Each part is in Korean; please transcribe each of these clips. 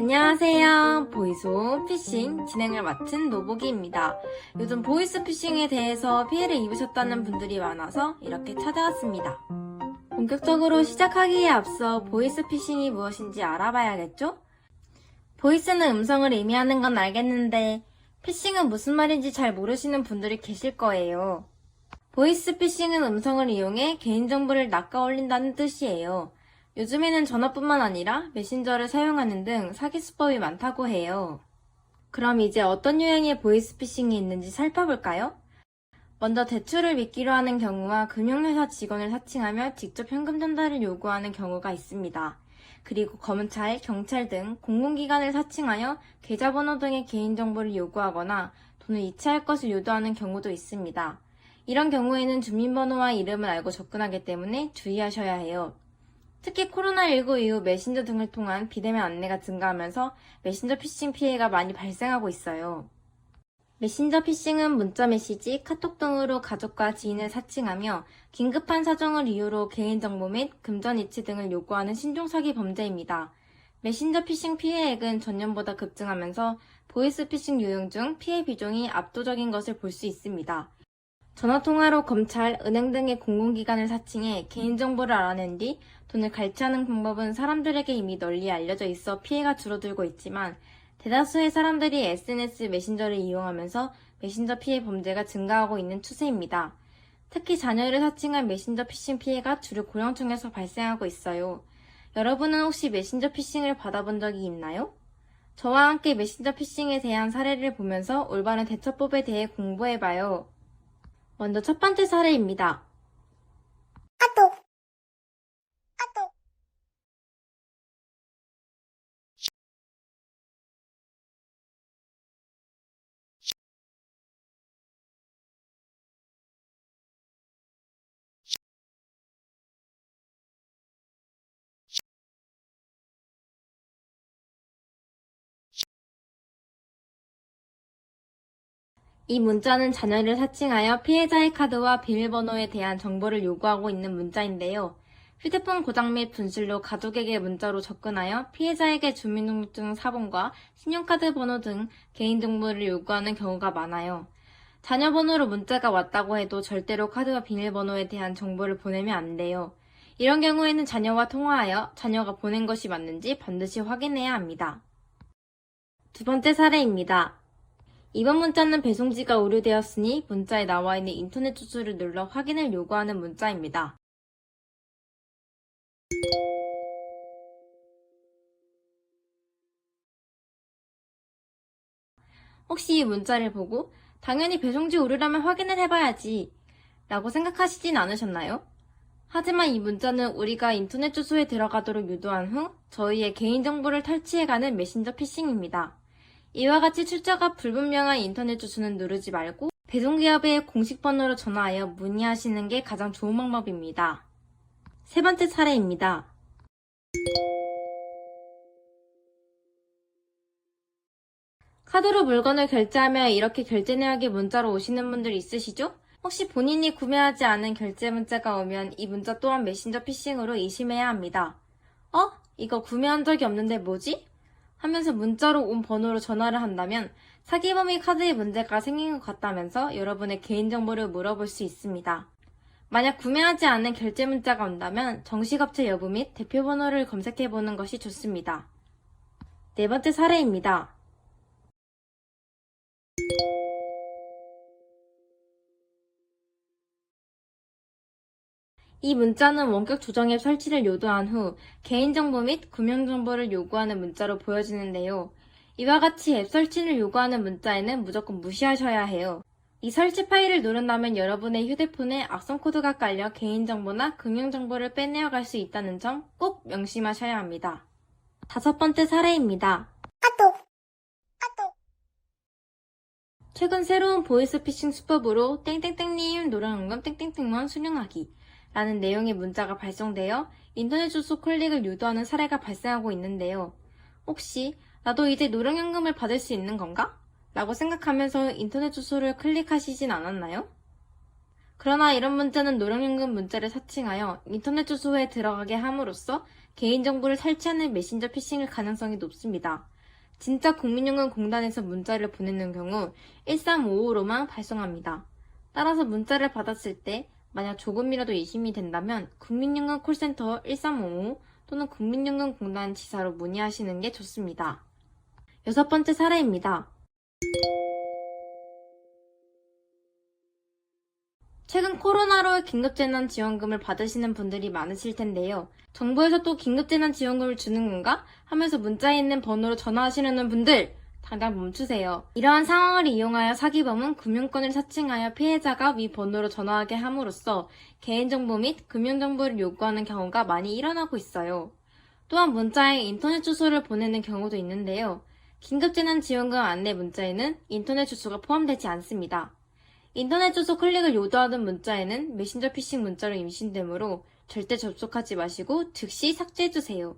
안녕하세요. 보이소 피싱 진행을 맡은 노보기입니다. 요즘 보이스 피싱에 대해서 피해를 입으셨다는 분들이 많아서 이렇게 찾아왔습니다. 본격적으로 시작하기에 앞서 보이스 피싱이 무엇인지 알아봐야겠죠? 보이스는 음성을 의미하는 건 알겠는데 피싱은 무슨 말인지 잘 모르시는 분들이 계실 거예요. 보이스 피싱은 음성을 이용해 개인정보를 낚아 올린다는 뜻이에요. 요즘에는 전화뿐만 아니라 메신저를 사용하는 등 사기 수법이 많다고 해요. 그럼 이제 어떤 유형의 보이스피싱이 있는지 살펴볼까요? 먼저 대출을 믿기로 하는 경우와 금융회사 직원을 사칭하며 직접 현금 전달을 요구하는 경우가 있습니다. 그리고 검찰, 경찰 등 공공기관을 사칭하여 계좌번호 등의 개인정보를 요구하거나 돈을 이체할 것을 유도하는 경우도 있습니다. 이런 경우에는 주민번호와 이름을 알고 접근하기 때문에 주의하셔야 해요. 특히 코로나19 이후 메신저 등을 통한 비대면 안내가 증가하면서 메신저 피싱 피해가 많이 발생하고 있어요. 메신저 피싱은 문자 메시지, 카톡 등으로 가족과 지인을 사칭하며 긴급한 사정을 이유로 개인정보 및 금전 이체 등을 요구하는 신종 사기 범죄입니다. 메신저 피싱 피해액은 전년보다 급증하면서 보이스 피싱 유형 중 피해 비중이 압도적인 것을 볼 수 있습니다. 전화통화로 검찰, 은행 등의 공공기관을 사칭해 개인정보를 알아낸 뒤 돈을 갈취하는 방법은 사람들에게 이미 널리 알려져 있어 피해가 줄어들고 있지만 대다수의 사람들이 SNS 메신저를 이용하면서 메신저 피해 범죄가 증가하고 있는 추세입니다. 특히 자녀를 사칭한 메신저 피싱 피해가 주로 고령층에서 발생하고 있어요. 여러분은 혹시 메신저 피싱을 받아본 적이 있나요? 저와 함께 메신저 피싱에 대한 사례를 보면서 올바른 대처법에 대해 공부해봐요. 먼저 첫 번째 사례입니다. 이 문자는 자녀를 사칭하여 피해자의 카드와 비밀번호에 대한 정보를 요구하고 있는 문자인데요. 휴대폰 고장 및 분실로 가족에게 문자로 접근하여 피해자에게 주민등록증 사본과 신용카드 번호 등 개인정보를 요구하는 경우가 많아요. 자녀 번호로 문자가 왔다고 해도 절대로 카드와 비밀번호에 대한 정보를 보내면 안 돼요. 이런 경우에는 자녀와 통화하여 자녀가 보낸 것이 맞는지 반드시 확인해야 합니다. 두 번째 사례입니다. 이번 문자는 배송지가 오류되었으니 문자에 나와 있는 인터넷 주소를 눌러 확인을 요구하는 문자입니다. 혹시 이 문자를 보고 당연히 배송지 오류라면 확인을 해봐야지 라고 생각하시진 않으셨나요? 하지만 이 문자는 우리가 인터넷 주소에 들어가도록 유도한 후 저희의 개인정보를 탈취해가는 메신저 피싱입니다. 이와 같이 출처가 불분명한 인터넷 주소는 누르지 말고 배송기업의 공식 번호로 전화하여 문의하시는 게 가장 좋은 방법입니다. 세 번째 사례입니다. 카드로 물건을 결제하며 이렇게 결제 내역이 문자로 오시는 분들 있으시죠? 혹시 본인이 구매하지 않은 결제 문자가 오면 이 문자 또한 메신저 피싱으로 의심해야 합니다. 어? 이거 구매한 적이 없는데 뭐지? 하면서 문자로 온 번호로 전화를 한다면 사기범이 카드에 문제가 생긴 것 같다면서 여러분의 개인정보를 물어볼 수 있습니다. 만약 구매하지 않은 결제 문자가 온다면 정식업체 여부 및 대표 번호를 검색해 보는 것이 좋습니다. 네 번째 사례입니다. 이 문자는 원격 조정 앱 설치를 요구한 후 개인정보 및 금융정보를 요구하는 문자로 보여지는데요. 이와 같이 앱 설치를 요구하는 문자에는 무조건 무시하셔야 해요. 이 설치 파일을 누른다면 여러분의 휴대폰에 악성 코드가 깔려 개인정보나 금융정보를 빼내어 갈 수 있다는 점 꼭 명심하셔야 합니다. 다섯 번째 사례입니다. 아또 아또 최근 새로운 보이스피싱 수법으로 땡땡땡님 노란은금 땡땡땡만 수령하기 라는 내용의 문자가 발송되어 인터넷 주소 클릭을 유도하는 사례가 발생하고 있는데요. 혹시 나도 이제 노령연금을 받을 수 있는 건가? 라고 생각하면서 인터넷 주소를 클릭하시진 않았나요? 그러나 이런 문자는 노령연금 문자를 사칭하여 인터넷 주소에 들어가게 함으로써 개인정보를 탈취하는 메신저 피싱일 가능성이 높습니다. 진짜 국민연금공단에서 문자를 보내는 경우 1355로만 발송합니다. 따라서 문자를 받았을 때 만약 조금이라도 의심이 된다면 국민연금 콜센터 1355 또는 국민연금공단 지사로 문의하시는 게 좋습니다. 여섯 번째 사례입니다. 최근 코로나로 긴급재난지원금을 받으시는 분들이 많으실 텐데요. 정부에서 또 긴급재난지원금을 주는 건가? 하면서 문자에 있는 번호로 전화하시려는 분들, 당장 멈추세요. 이러한 상황을 이용하여 사기범은 금융권을 사칭하여 피해자가 위 번호로 전화하게 함으로써 개인정보 및 금융정보를 요구하는 경우가 많이 일어나고 있어요. 또한 문자에 인터넷 주소를 보내는 경우도 있는데요. 긴급재난지원금 안내 문자에는 인터넷 주소가 포함되지 않습니다. 인터넷 주소 클릭을 요구하는 문자에는 메신저 피싱 문자로 임신되므로 절대 접속하지 마시고 즉시 삭제해주세요.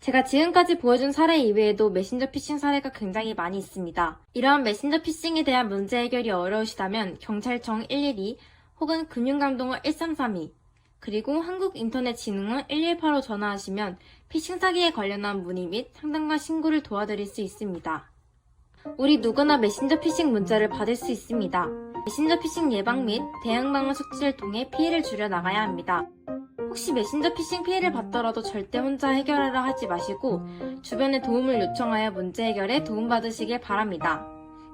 제가 지금까지 보여준 사례 이외에도 메신저 피싱 사례가 굉장히 많이 있습니다. 이러한 메신저 피싱에 대한 문제 해결이 어려우시다면 경찰청 112 혹은 금융감독원 1332 그리고 한국인터넷진흥원 118로 전화하시면 피싱 사기에 관련한 문의 및 상담과 신고를 도와드릴 수 있습니다. 우리 누구나 메신저 피싱 문자를 받을 수 있습니다. 메신저 피싱 예방 및 대응 방어 숙지를 통해 피해를 줄여 나가야 합니다. 혹시 메신저 피싱 피해를 받더라도 절대 혼자 해결하려 하지 마시고 주변에 도움을 요청하여 문제 해결에 도움받으시길 바랍니다.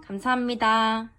감사합니다.